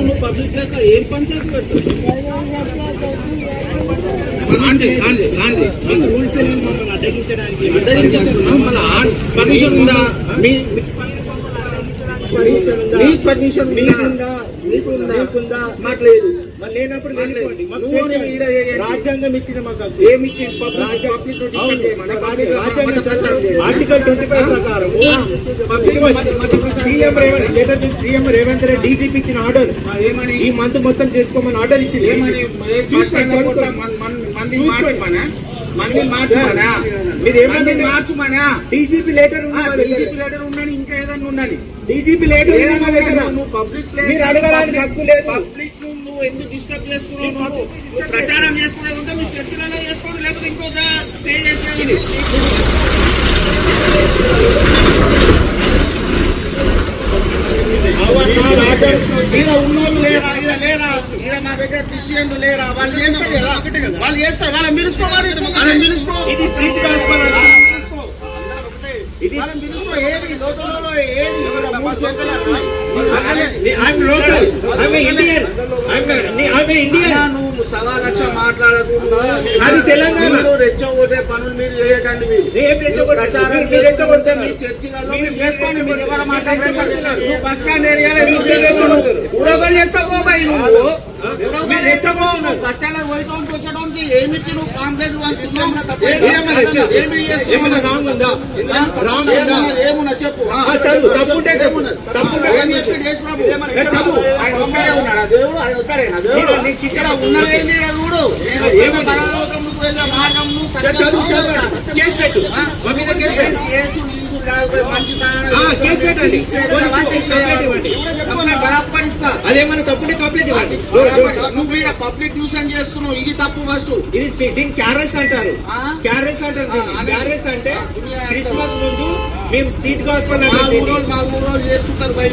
నువ్వు పబ్లిక్ ప్లేస్లో ఏం పంచాయతీ పర్మిషన్ ఉందా? మీ పర్మిషన్ ఉందా? మాకు లేదు. మరి లేనప్పుడు వెళ్ళిపోండి. రాజ్యాంగం ఇచ్చిన మాకు రాజ్యాంగం. ఆర్టికల్ ట్వంటీ ఫైవ్ ప్రకారం. CM Revanth letter CM Revanth Reddy DGP ఇచ్చిన ఆర్డర్. ఈ మంత్ మొత్తం చేసుకోమని ఆర్డర్ ఇచ్చింది. మీరు ఏమన్నా మార్చుమనా? DGP letter. డీజీపీ లెటర్ ఉందని ఇంకా ఏదన్నా ఉందని డీజీపీ లెటర్ నువ్వు పబ్లిక్ మీరు అడగడానికి హక్కు లేదు. పబ్లిక్ నువ్వు ఎందుకు డిస్టర్బ్ చేసుకున్నావు ప్రచారం చేసుకునేది ఉంటే మీరు చర్చలలో చేసుకోండి లేకపోతే ఇంకో స్టే చేసేది ఈడ ఉన్నోళ్ళు లేరా ఈడ లేరా? ఈడ మా దగ్గర క్రిస్టియన్లు లేరా? వాళ్ళు చేస్తారు కదా వాళ్ళు చేస్తారు వాళ్ళని పిలుచుకోవాలి వాళ్ళని పిలుచుకో ఇది స్ట్రీట్ గాస్పల్ ఇది ఏది? లోకంలో. ఏది నువ్వు సవా లక్ష తెలంగాణ. రెచ్చగొట్టే పనులు మీరు చేయకండి మీరు. రెచ్చగొట్టు-. మీ చర్చిలలో చేసుకోండి ఎవరు. మాట్లాడుతున్నారు బస్ స్టాండ్ ఏరియాలో చేస్తావు బాయ్ నువ్వు. స్టాండ్ పోయడానికి వచ్చేటోనికి ఏమిటి నువ్వు కాంప్లైంట్ ఏమన్నా రాంగ్ ఉందా? రాంగ్ ఉందా? ఏమున్నా- చెప్పు. చదువు. తప్పుంటే. తప్పుంటే చదువు. ఆయన ఒక్కడే ఉన్నాడా దేవుడు? ఆయన ఒక్కడేనా దేవుడు? ఇక్కడ ఇక్కడ ఉన్నది ఏంది ఈడ చూడు? మార్గమును చదువు చదువు. కేసు పెట్టు. మా మీద కేసు పెట్టు. కేసు. ఆ, కేసు పెట్టండి. అదేమన్నా తప్పుంటే కంప్లైంట్ ఇవ్వండి. నువ్వు ఈడ పబ్లిక్ న్యూసెన్స్ చేస్తున్నావు ఇది తప్పు ఫస్ట్ ఇది సి- దీన్ని క్యారల్స్ అంటారు. ఆ? క్యారల్స్ అంటారు. క్యారల్స్ అంటే క్రిస్మస్ ముందు మేము స్ట్రీట్ గాస్పల్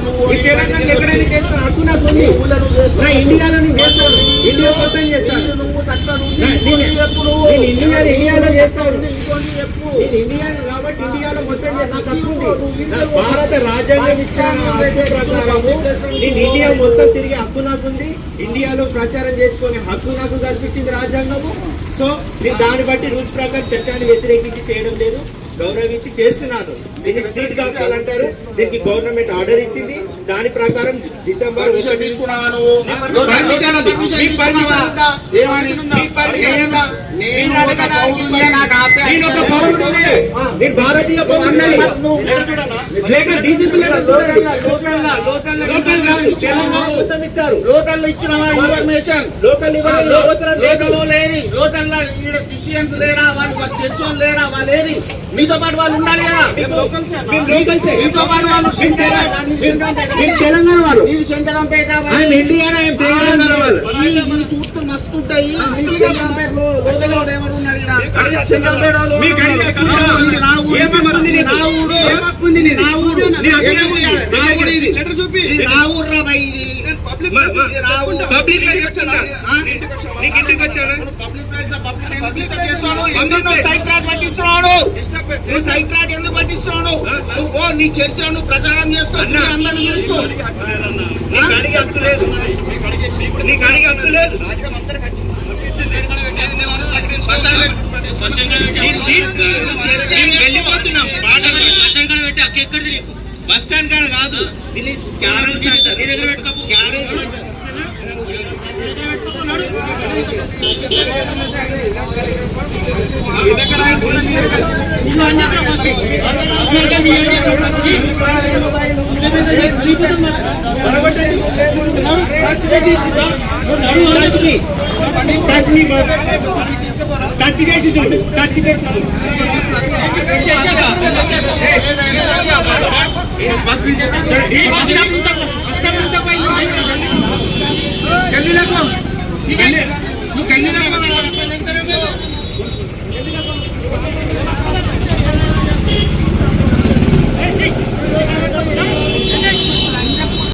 నువ్వు ఈ తెలంగాణలో ఎక్కడైనా చేస్తాను హక్కు నాకు ఉంది. నువ్వు. నా ఇండియాలో నేను చేస్తాను. ఇండియా మొత్తం చేస్తాను. నేను-. నేను ఇండియాలో చేస్తాను. నేను ఇండియాను కాబట్టి ఇండియాలో మొత్తం. నాకు ఉంది భారత రాజ్యాంగం ఇచ్చిన హక్కు ప్రకారము నేను ఇండియా మొత్తం తిరిగి హక్కు నాకుంది. ఇండియాలో ప్రచారం చేసుకునే హక్కు నాకు కల్పించింది రాజ్యాంగము. సో నేను దాన్ని బట్టి రూల్స్ ప్రకారం చట్టాన్ని వ్యతిరేకించి చేయడం లేదు. గౌరవించి చేస్తున్నాను. దీన్ని స్ట్రీట్ గాస్పల్ అంటారు. దీనికి గవర్నమెంట్ ఆర్డర్ ఇచ్చింది. దాని ప్రకారం డిసెంబర్? నేను భారతీయ లోకల్ ఇచ్చినవా ఇన్ఫర్మేషన్. లోకల్ లోకల్లో లేని లోకల్లో ఈడ క్రిస్టియన్స్ లేరా వాళ్ళు లేరా? వాళ్ళు లేని. మీతో పాటు వాళ్ళు ఉండాలి కదా. మీతో పాటు వాళ్ళు తెలంగాణ వాళ్ళు. ఆయన ఇండియా ఆయన తెలంగాణ వాళ్ళు. పబ్లిక్ లో పబ్లిక్ ఎందుకు నువ్వు ట్రాక్ నువ్వు ట్రాక్ నువ్వు ఓ నీ చర్చ నువ్వు ప్రచారం చేసుకో అన్నా. అందరిని చూసుకో నీకు అడిగే హక్కు లేదు నీకు అడిగే హక్కు లేదు. నేను వెళ్ళిపోతున్నాం. బస్ స్టాండ్ కాడ కాదు. దీన్ని క్యారల్స్ అంటారు నీ దగ్గర పెట్టుకోపు. Carols touch me touch me touch చేసి చూడు టచ్ చేసి చూడు నువ్వు